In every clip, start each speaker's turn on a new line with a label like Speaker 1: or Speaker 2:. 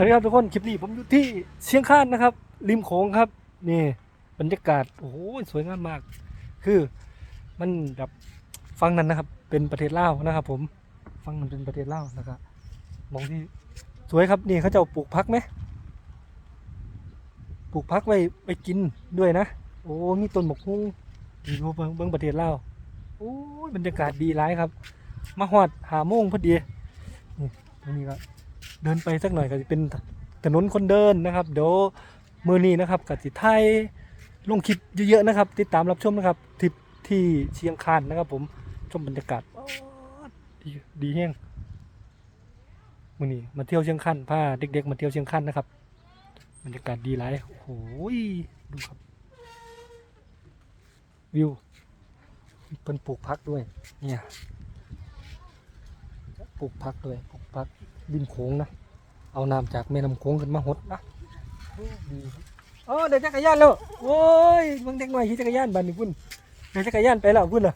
Speaker 1: วัสดีครับทุกคน คลิปนี้ผมอยู่ที่เชียงคานนะครับ ริมโขงครับ นี่บรรยากาศ โอ้โหสวยงามมาก คือมันแบบฟังนั้นนะครับ เป็นประเทศลาวนะครับ ผมฟังมันเป็นประเทศลาวนะครับมองที่สวยครับนี่เขาจะปลูกพักไหมปลูกพักไว้ไปกินด้วยนะ โอ้ มีต้นหมกฮุ้งดูเบิ่เบิ่งประเทศลาวโอ้ยบรรยากาศดีร้ายครับ มาหอดหาโมงพอดีนี่ตรงนี้ก็ เดินไปสักหน่อยก็จะเป็นถนนคนเดินนะครับ เดี๋ยวมือนี้นะครับกับสิไทยลงคลิปเยอะๆนะครับ ติดตามรับชมนะครับทริปที่เชียงคานนะครับ ผมชมบรรยากาศดดีดีแห้งมือนี้มาเที่ยวเชียงคานพาเด็กๆมาเที่ยวเชียงคานนะครับบรรยากาศดีหลายโอ้โหดูครับวิวเป็นปลูกพักด้วยเนี่ยปลูกพักด้วยปลูกพัก ริมโขงนะ เอาน้ำจากแม่น้ำโขงขึ้นมาหดนะโอ้ดีอ๋อเดี๋ยวจักรยานแล้วโอ้ยเบางเด็กหน่อยขี่จักรยานบันนี่พุ่นเดี๋ยวจักรยานไปแล้วพุ่นน่ะ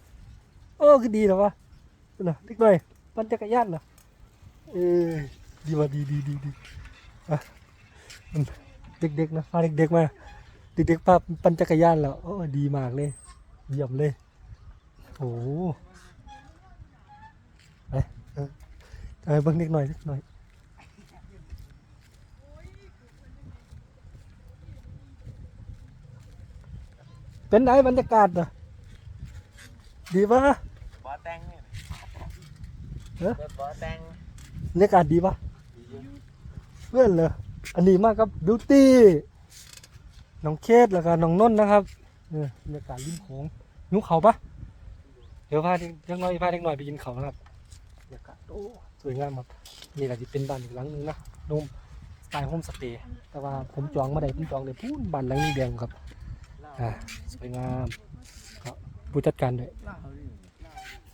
Speaker 1: โอ้คือดีเหรอวะพุ่นน่ะเด็กหน่อยปั่นจักรยานเหรอเออดีว่ะดีดีดีดีอะเด็กๆนะพาเด็กๆมาเด็กๆพาปั่นจักรยานแล้วโอ้ดีมากเลยเยี่ยมเลยโอ้ เออเบิ่งนิดหน่อยนิดหน่อยเป็นไงบรรยากาศอะดีปะ
Speaker 2: บอแตงเนี่ย
Speaker 1: เอ๊ะ
Speaker 2: รถบอแตง
Speaker 1: บรรยากาศดีปะเพื่อนเลยอันนี้มากครับบิวตี้น้องเคสแล้วก็น้องนนท์นะครับเนี่ยบรรยากาศริมโขงนุกเขาปะเดี๋ยวพาเด็กยังน้อยพาเด็กหน่อยไปกินเขานะครับ โอ้สวยงามครับนี่แหละที่เป็นบ้านอีกหลังหนึงนะนุ่มสไตล์โฮมสเตย์แต่ว่าผมจองมาได้ผมจองเลยพูนบ้านหลังนี้แดงครับอ่าสวยงามก็ผู้จัดการด้วย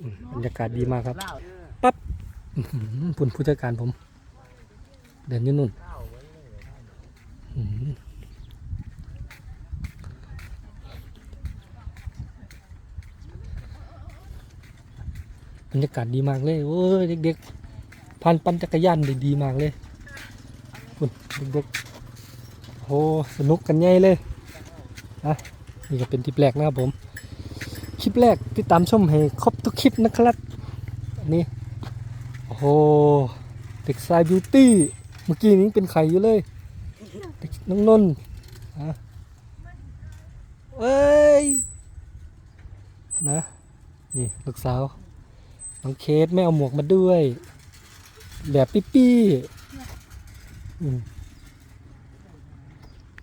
Speaker 1: อืมบรรยากาศดีมากครับอื้อหือปุ่นผู้จัดการผม เดินอยู่นู่นอื้อหือ บรรยากาศดีมากเลยโอ้ยเด็กๆพันปั่นจักรยานได้ดีมากเลยปุ่นเด็กๆโอ้สนุกกันใหญ่เลยนะนี่ก็เป็นทริปแรกนะครับผม คลิปแรกติดตามชมให้ครบทุกคลิปนะครับนนี้โอ้โหเด็กสายบิวตี้เมื่อกี้นี้เป็นไข่อยู่เลยเด็กน้องนนท์ฮะเอ้ยนะนี่ลูกสาว น้องเคสไม่เอาหมวกมาด้วย แบบปี้ปี้